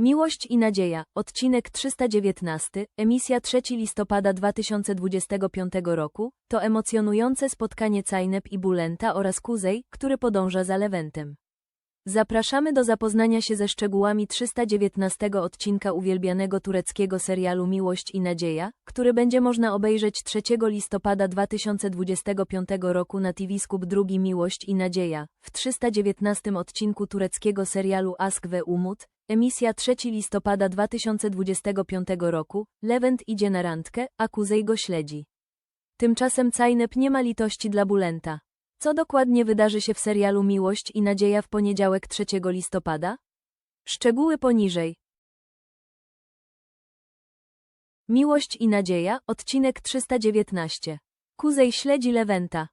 Miłość i nadzieja, odcinek 319, emisja 3 listopada 2025 roku, to emocjonujące spotkanie Cajnep i Bulenta oraz Kuzej, który podąża za Lewentem. Zapraszamy do zapoznania się ze szczegółami 319 odcinka uwielbianego tureckiego serialu Miłość i Nadzieja, który będzie można obejrzeć 3 listopada 2025 roku na TV Scoop drugi Miłość i Nadzieja. W 319 odcinku tureckiego serialu Ask ve Umut, emisja 3 listopada 2025 roku, Levent idzie na randkę, a Kuzej go śledzi. Tymczasem Cajnep nie ma litości dla Bulenta. Co dokładnie wydarzy się w serialu Miłość i Nadzieja w poniedziałek 3 listopada? Szczegóły poniżej. Miłość i Nadzieja, odcinek 319. Kuzej śledzi Lewenta.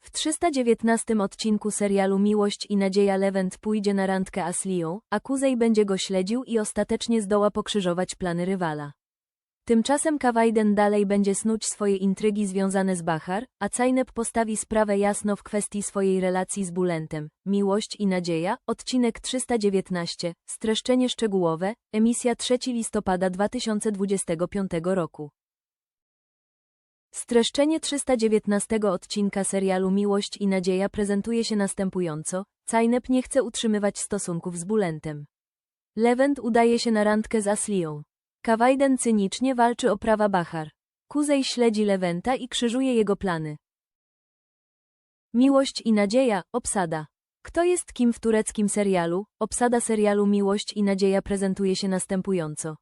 W 319 odcinku serialu Miłość i Nadzieja Lewent pójdzie na randkę Aslią, a Kuzej będzie go śledził i ostatecznie zdoła pokrzyżować plany rywala. Tymczasem Kawajden dalej będzie snuć swoje intrygi związane z Bachar, a Cajnep postawi sprawę jasno w kwestii swojej relacji z Bulentem. Miłość i nadzieja, odcinek 319, streszczenie szczegółowe, emisja 3 listopada 2025 roku. Streszczenie 319 odcinka serialu Miłość i Nadzieja prezentuje się następująco. Cajnep nie chce utrzymywać stosunków z Bulentem. Lewent udaje się na randkę z Aslią. Kawajden cynicznie walczy o prawa Bachar. Kuzej śledzi Lewenta i krzyżuje jego plany. Miłość i nadzieja, obsada. Kto jest kim w tureckim serialu? Obsada serialu Miłość i Nadzieja prezentuje się następująco.